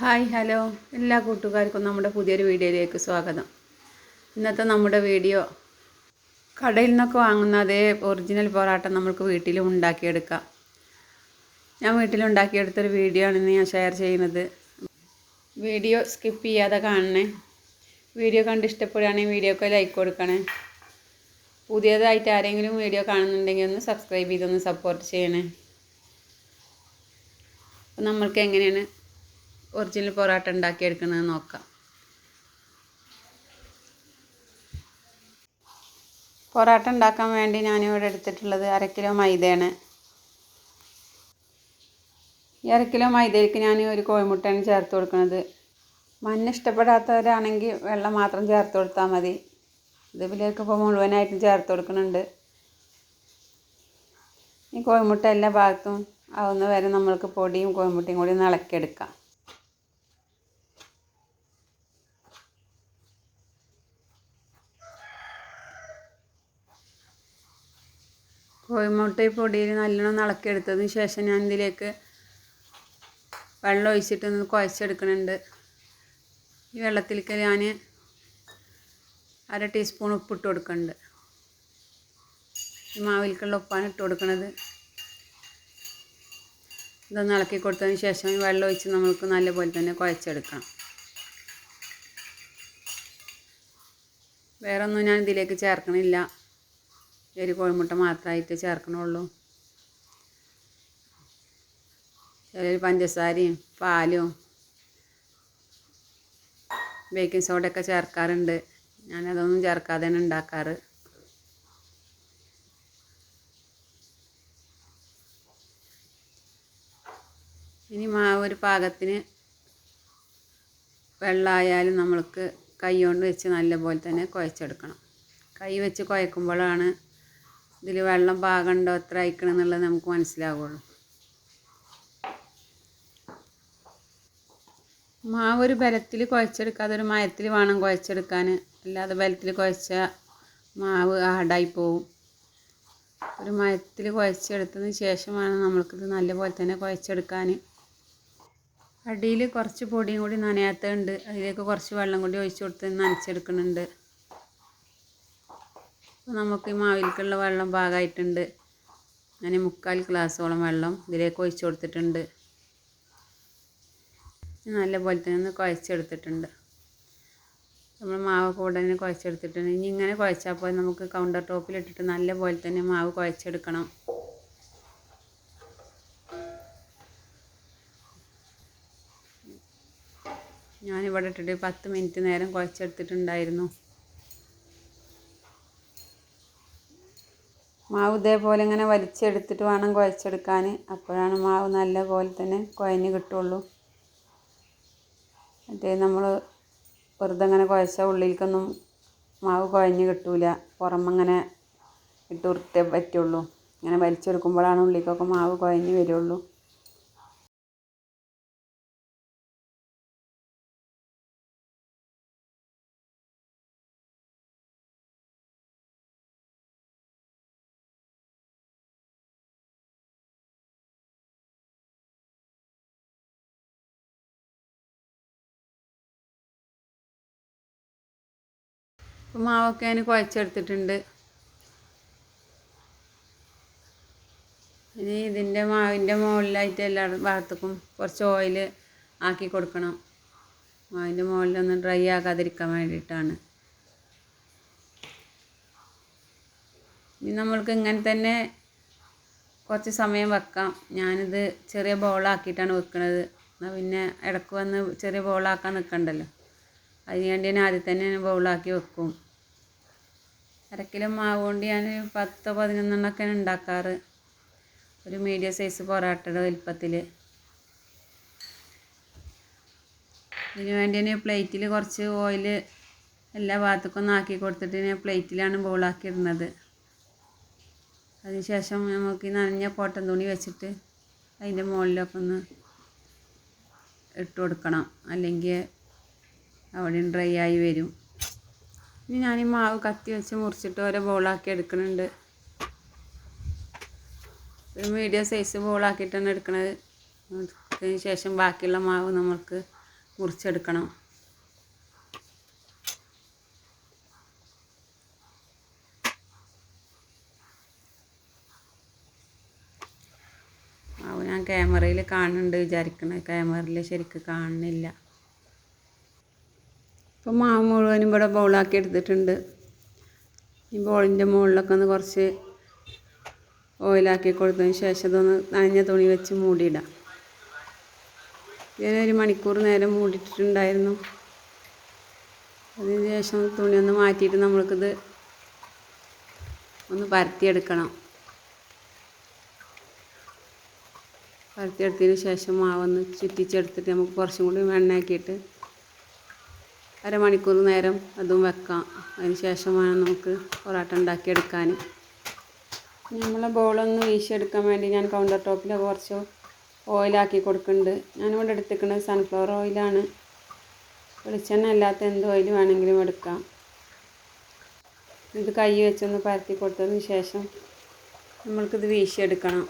Hi hello. എല്ലാ കൂട്ടുകാർക്കും നമ്മുടെ പുതിയൊരു വീഡിയോയിലേക്ക് സ്വാഗതം. ഇന്നത്തെ നമ്മുടെ വീഡിയോ കടയിൽ നിന്നൊക്കെ വാങ്ങുന്ന അതേ ഒറിജിനൽ പൊറാട്ട നമുക്ക് വീട്ടിലും ഉണ്ടാക്കിയെടുക്കാം. ഞാൻ വീട്ടിലുണ്ടാക്കിയെടുത്തൊരു വീഡിയോ ആണ് ഇന്ന് ഞാൻ ഷെയർ ചെയ്യുന്നത്. വീഡിയോ സ്കിപ്പ് ചെയ്യാതെ കാണണേ. വീഡിയോ കണ്ട് ഇഷ്ടപ്പെടുകയാണെങ്കിൽ വീഡിയോക്ക് ലൈക്ക് കൊടുക്കണേ. പുതിയതായിട്ട് ആരെങ്കിലും വീഡിയോ കാണുന്നുണ്ടെങ്കിൽ ഒന്ന് സബ്സ്ക്രൈബ് ചെയ്തൊന്ന് സപ്പോർട്ട് ചെയ്യണേ. അപ്പോൾ നമ്മൾക്ക് എങ്ങനെയാണ് ഒറിജിനൽ പൊറോട്ട ഉണ്ടാക്കിയെടുക്കുന്നത് നോക്കാം. പൊറോട്ട ഉണ്ടാക്കാൻ വേണ്ടി ഞാനിവിടെ എടുത്തിട്ടുള്ളത് അര കിലോ മൈദയാണ്. ഈ അര കിലോ മൈദയിലേക്ക് ഞാൻ ഒരു കോഴിമുട്ടയാണ് ചേർത്ത് കൊടുക്കുന്നത്. മഞ്ഞ ഇഷ്ടപ്പെടാത്തവരാണെങ്കിൽ വെള്ളം മാത്രം ചേർത്ത് കൊടുത്താൽ മതി. ഇതിലേക്ക് ഇപ്പോൾ മുഴുവനായിട്ടും ചേർത്ത് കൊടുക്കുന്നുണ്ട്. ഈ കോഴിമുട്ട എല്ലാ ഭാഗത്തും ആവുന്ന വരെ നമ്മൾക്ക് പൊടിയും കോഴിമുട്ടയും കൂടി ഇളക്കിയെടുക്കാം. കോഴിമുട്ട പൊടിയിൽ നല്ലോണം ഇളക്കിയെടുത്തതിന് ശേഷം ഞാൻ ഇതിലേക്ക് വെള്ളം ഒഴിച്ചിട്ട് ഒന്ന് കുഴച്ചെടുക്കുന്നുണ്ട് ഈ വെള്ളത്തിലേക്ക് ഞാൻ അര ടീസ്പൂൺ ഉപ്പിട്ട് കൊടുക്കുന്നുണ്ട് ഈ മാവിലേക്കുള്ള ഉപ്പാണ് ഇട്ട് കൊടുക്കുന്നത് ഇതൊന്ന് ഇളക്കി കൊടുത്തതിന് ശേഷം ഈ വെള്ളം ഒഴിച്ച് നമ്മൾക്ക് നല്ലപോലെ തന്നെ കുഴച്ചെടുക്കണം. വേറൊന്നും ഞാൻ ഇതിലേക്ക് ചേർക്കണില്ല. ഒരു കോഴിമുട്ട മാത്രമായിട്ട് ചേർക്കണുള്ളൂ. ചിലർ പഞ്ചസാരയും പാലും ബേക്കിംഗ് സോഡയൊക്കെ ചേർക്കാറുണ്ട്. ഞാനതൊന്നും ചേർക്കാതെ തന്നെ ഉണ്ടാക്കാറ്. ഇനി മാവ് ഒരു പാകത്തിന് വെള്ളമായാലും നമ്മൾക്ക് കൈ കൊണ്ട് വെച്ച് നല്ലപോലെ തന്നെ കുഴച്ചെടുക്കണം. കൈ വെച്ച് കുഴക്കുമ്പോഴാണ് ഇതിൽ വെള്ളം പാകമുണ്ടോ എത്ര അയക്കണം എന്നുള്ളത് നമുക്ക് മനസ്സിലാവുള്ളൂ. മാവ് ഒരു ബലത്തിൽ കുഴച്ചെടുക്കാതെ ഒരു മയത്തിൽ വേണം കുഴച്ചെടുക്കാൻ അല്ലാതെ ബലത്തിൽ കുഴച്ച മാവ് ഹാർഡായി പോവും. ഒരു മയത്തിൽ കുഴച്ചെടുത്തതിന് ശേഷമാണ് നമ്മൾക്കിത് നല്ലപോലെ തന്നെ കുഴച്ചെടുക്കാൻ അടിയിൽ കുറച്ച് പൊടിയും കൂടി നനയാത്തതുണ്ട്. അതിലേക്ക് കുറച്ച് വെള്ളം കൂടി ഒഴിച്ചു കൊടുത്ത് നനച്ചെടുക്കുന്നുണ്ട്. നമുക്ക് ഈ മാവിലേക്കുള്ള വെള്ളം പാകമായിട്ടുണ്ട് ഞാൻ മുക്കാൽ ഗ്ലാസ്സോളം വെള്ളം ഇതിലേക്ക് ഒഴിച്ചു കൊടുത്തിട്ടുണ്ട്. നല്ലപോലെ തന്നെ ഒന്ന് കുഴച്ചെടുത്തിട്ടുണ്ട്. നമ്മൾ മാവ് കൂടെ തന്നെ കുഴച്ചെടുത്തിട്ടുണ്ട്. ഇനി ഇങ്ങനെ കുഴച്ചാൽ പോയി നമുക്ക് കൗണ്ടർ ടോപ്പിലിട്ടിട്ട് നല്ലപോലെ തന്നെ മാവ് കുഴച്ചെടുക്കണം. ഞാനിവിടെ ഇട്ടിട്ട് പത്ത് മിനിറ്റ് നേരം കുഴച്ചെടുത്തിട്ടുണ്ടായിരുന്നു. മാവ് ഇതേപോലെ ഇങ്ങനെ വലിച്ചെടുത്തിട്ട് വേണം കുഴച്ചെടുക്കാൻ. അപ്പോഴാണ് മാവ് നല്ല പോലെ തന്നെ കുഴഞ്ഞ് കിട്ടുള്ളൂ. മറ്റേ നമ്മൾ വെറുതെ ഇങ്ങനെ കുഴച്ച ഉള്ളിലേക്കൊന്നും മാവ് കുഴഞ്ഞ് കിട്ടൂല. പുറമങ്ങനെ ഇട്ട് ഉരുട്ടേ പറ്റുള്ളൂ. ഇങ്ങനെ വലിച്ചെടുക്കുമ്പോഴാണ് ഉള്ളിലേക്കൊക്കെ മാവ് കുഴഞ്ഞ് വരുള്ളൂ. ഇപ്പോൾ മാവൊക്കെ ഞാൻ കുഴച്ചെടുത്തിട്ടുണ്ട്. ഇനി ഇതിന്റെ മാവിന്റെ മുകളിലായിട്ട് എല്ലാ ഭാഗത്തേക്കും കുറച്ച് ഓയിൽ ആക്കി കൊടുക്കണം. മാവിന്റെ മുകളിലൊന്ന് ഡ്രൈ ആകാതിരിക്കാൻ വേണ്ടിയിട്ടാണ്. ഇനി നമ്മൾക്ക് ഇങ്ങനെ തന്നെ കുറച്ച് സമയം വെക്കാം. ഞാനിത് ചെറിയ ബോളാക്കിയിട്ടാണ് വെക്കുന്നത് എന്നാൽ പിന്നെ ഇടയ്ക്ക് വന്ന് ചെറിയ ബോളാക്കാൻ നിൽക്കണ്ടല്ലോ. അതിന് വേണ്ടി ഞാൻ ആദ്യം തന്നെ ബോളാക്കി വെക്കും. അര കിലോ മാവ് കൊണ്ട് ഞാൻ പത്തോ പതിനൊന്നെണ്ണമൊക്കെയാണ് ഉണ്ടാക്കാറ്. ഒരു മീഡിയം സൈസ് പൊറാട്ടയുടെ വലിപ്പത്തിൽ ഇതിന് വേണ്ടി ഞാൻ പ്ലേറ്റിൽ കുറച്ച് ഓയിൽ എല്ലാ ഭാഗത്തേക്കും ഒന്ന് ആക്കി കൊടുത്തിട്ട് ഞാൻ പ്ലേറ്റിലാണ് ബോളാക്കി ഇടുന്നത്. അതിനുശേഷം നമുക്ക് ഈ നനഞ്ഞ കോട്ടൺ തുണി വെച്ചിട്ട് അതിന്റെ മുകളിലൊക്കെ ഒന്ന് ഇട്ട് കൊടുക്കണം. അല്ലെങ്കിൽ അവിടെ ഡ്രൈ ആയി വരും. ഇനി ഞാൻ ഈ മാവ് കത്തി വെച്ച് മുറിച്ചിട്ട് ഓരോ ബോളാക്കി എടുക്കുന്നുണ്ട്. ഒരു മീഡിയം സൈസ് ബോളാക്കിയിട്ടാണ് എടുക്കുന്നത് അതിന് ശേഷം ബാക്കിയുള്ള മാവ് നമ്മൾക്ക് മുറിച്ചെടുക്കണം. മാവ് ഞാൻ ക്യാമറയിൽ കാണുന്നുണ്ട് വിചാരിക്കണേ ക്യാമറയിൽ ശരിക്ക് കാണുന്നില്ല. ഇപ്പം മാവ് മുഴുവനും ഇവിടെ ബൗളാക്കി എടുത്തിട്ടുണ്ട്. ഈ ബോളിന്റെ മുകളിലൊക്കെ ഒന്ന് കുറച്ച് ഓയിലാക്കി കൊടുത്തതിന് ശേഷം ഇതൊന്ന് നനഞ്ഞ തുണി വെച്ച് മൂടിയിടാം. ഒരു മണിക്കൂർ നേരം മൂടിയിട്ടുണ്ടായിരുന്നു. അതിന് ശേഷം തുണി ഒന്ന് മാറ്റിയിട്ട് നമ്മൾക്കിത് ഒന്ന് പരത്തിയെടുക്കണം. പരത്തിയെടുത്തതിന് ശേഷം മാവൊന്ന് ചുറ്റിച്ചെടുത്തിട്ട് നമുക്ക് കുറച്ചും കൂടി എണ്ണയാക്കിയിട്ട് അരമണിക്കൂർ നേരം അതും വെക്കാം. അതിന് ശേഷം വേണം നമുക്ക് പൊറോട്ട ഉണ്ടാക്കിയെടുക്കാൻ. നമ്മളെ ബോളൊന്ന് വീശിയെടുക്കാൻ വേണ്ടി ഞാൻ കൗണ്ടർ ടോപ്പിൽ കുറച്ച് ഓയിലാക്കി കൊടുക്കുന്നുണ്ട്. ഞാനിവിടെ എടുത്തിരിക്കുന്നത് സൺഫ്ലവർ ഓയിലാണ് വെളിച്ചെണ്ണ അല്ലാത്ത എന്ത് ഓയിൽ വേണമെങ്കിലും എടുക്കാം. ഇത് കൈ വെച്ചൊന്ന് പരത്തി കൊടുത്തതിന് ശേഷം നമ്മൾക്കിത് വീശിയെടുക്കണം.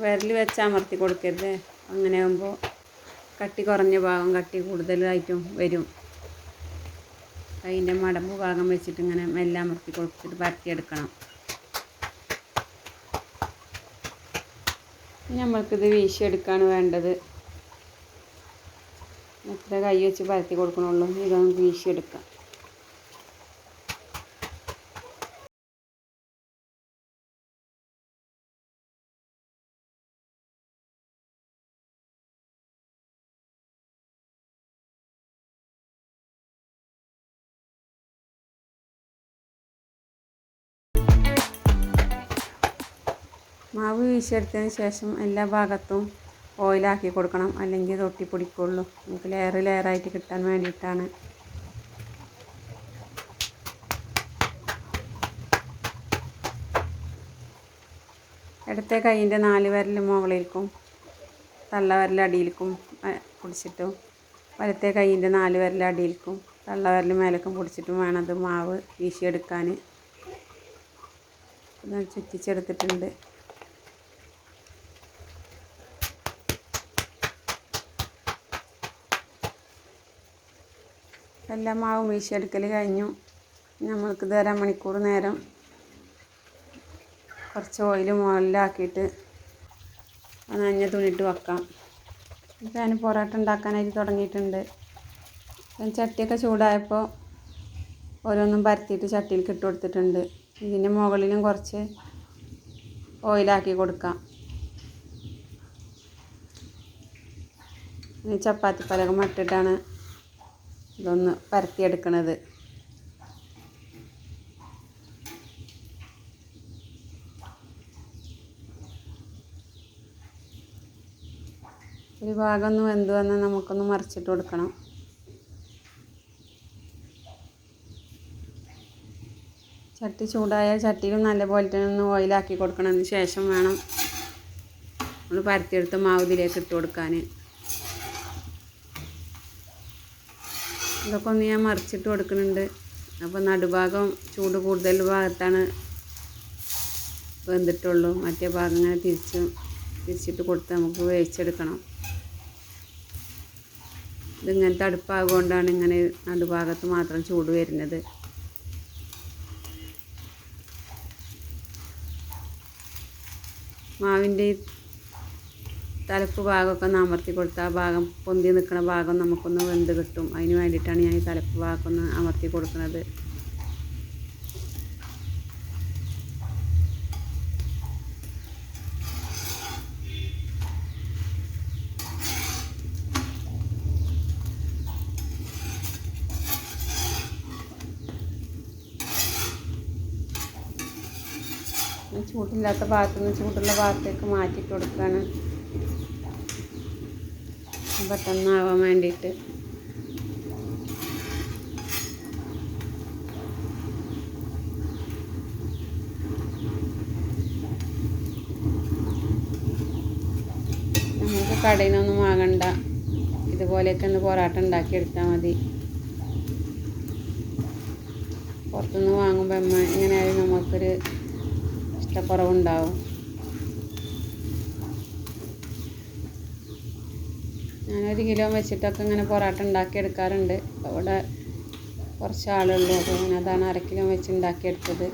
വിരൽ വെച്ച് അമർത്തി കൊടുക്കരുത്. അങ്ങനെ ആകുമ്പോൾ കട്ടി കുറഞ്ഞ ഭാഗം കട്ടി കൂടുതലായിട്ടും വരും. കൈന്റെ മടമ്പ് ഭാഗം വെച്ചിട്ട് ഇങ്ങനെ മെല്ലെ അമർത്തി കൊടുത്തിട്ട് പരത്തിയെടുക്കണം. നമ്മൾക്കിത് വീശിയെടുക്കാണ് വേണ്ടത്. എത്ര കൈ വെച്ച് പരത്തി കൊടുക്കണുള്ളൂ. ഇതൊന്ന് വീശിയെടുക്കാം. മാവ് വീശിയെടുത്തതിന് ശേഷം എല്ലാ ഭാഗത്തും ഓയിലാക്കി കൊടുക്കണം. അല്ലെങ്കിൽ തൊട്ടി ഒട്ടിപ്പിടിക്കുള്ളൂ നമുക്ക് ലെയർ ലെയറായിട്ട് കിട്ടാൻ വേണ്ടിയിട്ടാണ്. ഇടത്തെ കൈയിന്റെ നാല് വിരൽ മുകളിലേക്കും തള്ള വിരൽ അടിയിലേക്കും വലത്തെ കൈയിന്റെ നാല് വിരൽ അടിയിലേക്കും തള്ള വിരൽ മേലേക്കും പിടിച്ചിട്ടും വേണം അത് മാവ് വീശിയെടുക്കാൻ. ചുറ്റിച്ചെടുത്തിട്ടുണ്ട്. എല്ലാ മാവും വീശിയെടുക്കൽ കഴിഞ്ഞു. നമ്മൾക്ക് ഇത് മണിക്കൂർ നേരം കുറച്ച് ഓയിൽ മുകളിലാക്കിയിട്ട് നനഞ്ഞ തുണിയിട്ട് വെക്കാം. ഞാൻ പൊറോട്ട ഉണ്ടാക്കാനായിട്ട് തുടങ്ങിയിട്ടുണ്ട്. ചട്ടിയൊക്കെ ചൂടായപ്പോൾ ഓരോന്നും പരത്തിയിട്ട് ചട്ടിയിലേക്ക് ഇട്ട് കൊടുത്തിട്ടുണ്ട്. ഇതിന്റെ മുകളിലും കുറച്ച് ഓയിലാക്കി കൊടുക്കാം. ചപ്പാത്തി പലകം ഇട്ടിട്ടാണ് ഇതൊന്ന് പരത്തിയെടുക്കണത്. ഒരു ഭാഗം ഒന്ന് വെന്ത് വന്നാൽ നമുക്കൊന്ന് മറിച്ചിട്ട് കൊടുക്കണം. ചട്ടി ചൂടായാൽ ചട്ടിയിൽ നല്ലപോലെ തന്നെ ഒന്ന് ഓയിലാക്കി കൊടുക്കണതിന് ശേഷം വേണം. നമ്മൾ പരത്തിയെടുത്ത് മാവ് ഇട്ട് കൊടുക്കാൻ ഇതൊക്കെ ഒന്ന് ഞാൻ മറിച്ചിട്ട് കൊടുക്കുന്നുണ്ട്. അപ്പോൾ നടുഭാഗം ചൂട് കൂടുതൽ ഭാഗത്താണ് വെന്തിട്ടുള്ളൂ. മറ്റേ ഭാഗം ഇങ്ങനെ തിരിച്ച് തിരിച്ചിട്ട് കൊടുത്ത് നമുക്ക് വേവിച്ചെടുക്കണം. ഇതിങ്ങനത്തെ അടുപ്പാകൊണ്ടാണ് ഇങ്ങനെ നടുഭാഗത്ത് മാത്രം ചൂട് വരുന്നത്. മാവിന്റെ തലപ്പ് ഭാഗമൊക്കെ ഒന്ന് അമർത്തി കൊടുത്ത് ആ ഭാഗം പൊന്തി നിൽക്കുന്ന ഭാഗം നമുക്കൊന്ന് വെന്ത് കിട്ടും. അതിന് വേണ്ടിയിട്ടാണ് ഞാൻ ഈ തലപ്പ് ഭാഗം ഒന്ന് അമർത്തി കൊടുക്കുന്നത്. ചൂടില്ലാത്ത ഭാഗത്തു നിന്ന് ചൂടുള്ള ഭാഗത്തേക്ക് മാറ്റി കൊടുക്കുകയാണ്. പെട്ടെന്നാവാൻ വേണ്ടിയിട്ട്. നമുക്ക് കടയിൽ നിന്നൊന്നും വാങ്ങണ്ട. ഇതുപോലെയൊക്കെ ഒന്ന് പൊറാട്ട ഉണ്ടാക്കിയെടുത്താൽ മതി. പുറത്തുനിന്ന് വാങ്ങുമ്പോൾ എങ്ങനെയായാലും നമുക്കൊരു ഇഷ്ടക്കുറവുണ്ടാവും. ഞാനൊരു കിലോ വെച്ചിട്ടൊക്കെ ഇങ്ങനെ പൊറോട്ട ഉണ്ടാക്കിയെടുക്കാറുണ്ട്. എടുക്കാറുണ്ട് അവിടെ കുറച്ച് ആളുള്ളൂ അപ്പോൾ ഞാൻ അതാണ് അര കിലോ വെച്ച് ഉണ്ടാക്കിയെടുത്തത്.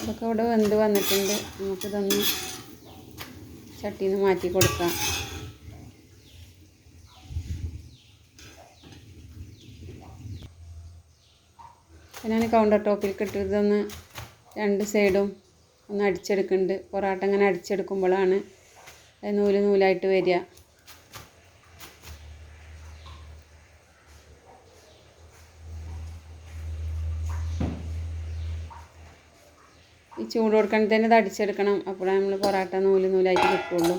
അതൊക്കെ ഇവിടെ വെന്ത് വന്നിട്ടുണ്ട്. നമുക്കിതൊന്ന് ചട്ടിയിൽ നിന്ന് മാറ്റി കൊടുക്കാം. ഞാൻ കൗണ്ടർ ടോപ്പിൽ ഇട്ട് രണ്ട് സൈഡും ഒന്ന് അടിച്ചെടുക്കുന്നുണ്ട്. പൊറാട്ട ഇങ്ങനെ അടിച്ചെടുക്കുമ്പോഴാണ് നൂൽ നൂലായിട്ട് വരിക. ഈ ചൂട് കൊടുക്കണ തന്നെ ഇത് അടിച്ചെടുക്കണം. അപ്പോഴാണ് നമ്മൾ പൊറാട്ട നൂൽ നൂലായിട്ട് കിട്ടുള്ളൂ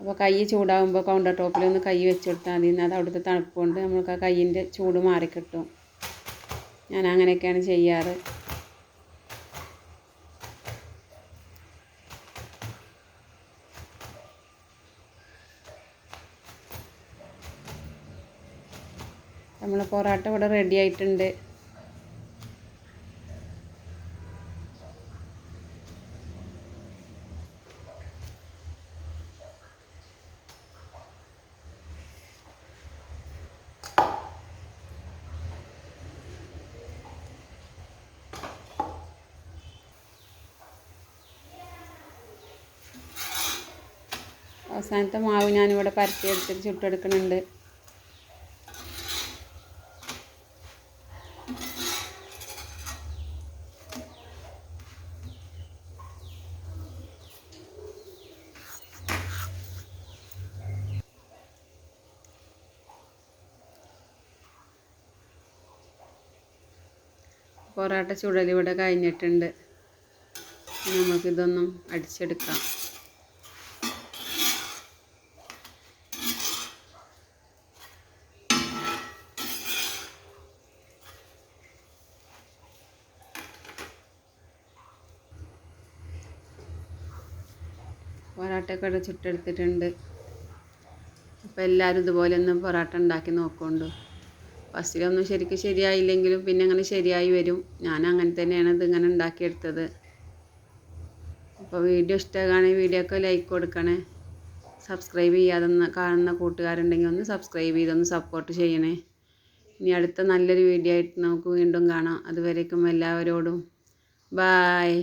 അപ്പോൾ കൈ ചൂടാകുമ്പോൾ കൗണ്ടർ ടോപ്പിലൊന്ന് കൈ വെച്ച് കൊടുത്താൽ മതി. അത് അവിടുത്തെ തണുപ്പ് കൊണ്ട് നമുക്ക് ആ കൈയിന്റെ ചൂട് മാറിക്കിട്ടും. ഞാൻ അങ്ങനെയൊക്കെയാണ് ചെയ്യാറ്. നമ്മൾ പൊറോട്ട ഇവിടെ റെഡി ആയിട്ടുണ്ട്. അവസാനത്തെ മാവ് ഞാനിവിടെ പരത്തിയെടുത്തിട്ട് ചുട്ടെടുക്കുന്നുണ്ട്. പൊറോട്ട ചുടലിവിടെ കഴിഞ്ഞിട്ടുണ്ട്. നമുക്കിതൊന്നും അടിച്ചെടുക്കാം. പൊറോട്ടയൊക്കെ ഇവിടെ ചുട്ടെടുത്തിട്ടുണ്ട്. അപ്പോൾ എല്ലാവരും ഇതുപോലെ ഒന്ന് പൊറോട്ട ഉണ്ടാക്കി നോക്കുന്നുണ്ട്. ഫസ്റ്റിലൊന്നും ശരിക്കും ശരിയായില്ലെങ്കിലും പിന്നെ അങ്ങനെ ശരിയായി വരും. ഞാൻ അങ്ങനെ തന്നെയാണ് ഇത് ഇങ്ങനെ ഉണ്ടാക്കിയെടുത്തത്. അപ്പോൾ വീഡിയോ ഇഷ്ടമാണെങ്കിൽ വീഡിയോ ഒക്കെ ലൈക്ക് കൊടുക്കണേ. സബ്സ്ക്രൈബ് ചെയ്യാതെ കാണുന്ന കൂട്ടുകാരുണ്ടെങ്കിൽ ഒന്ന് സബ്സ്ക്രൈബ് ചെയ്തൊന്ന് സപ്പോർട്ട് ചെയ്യണേ. ഇനി അടുത്ത നല്ലൊരു വീഡിയോ ആയിട്ട് നമുക്ക് വീണ്ടും കാണാം. അതുവരേക്കും എല്ലാവരോടും. ബായ്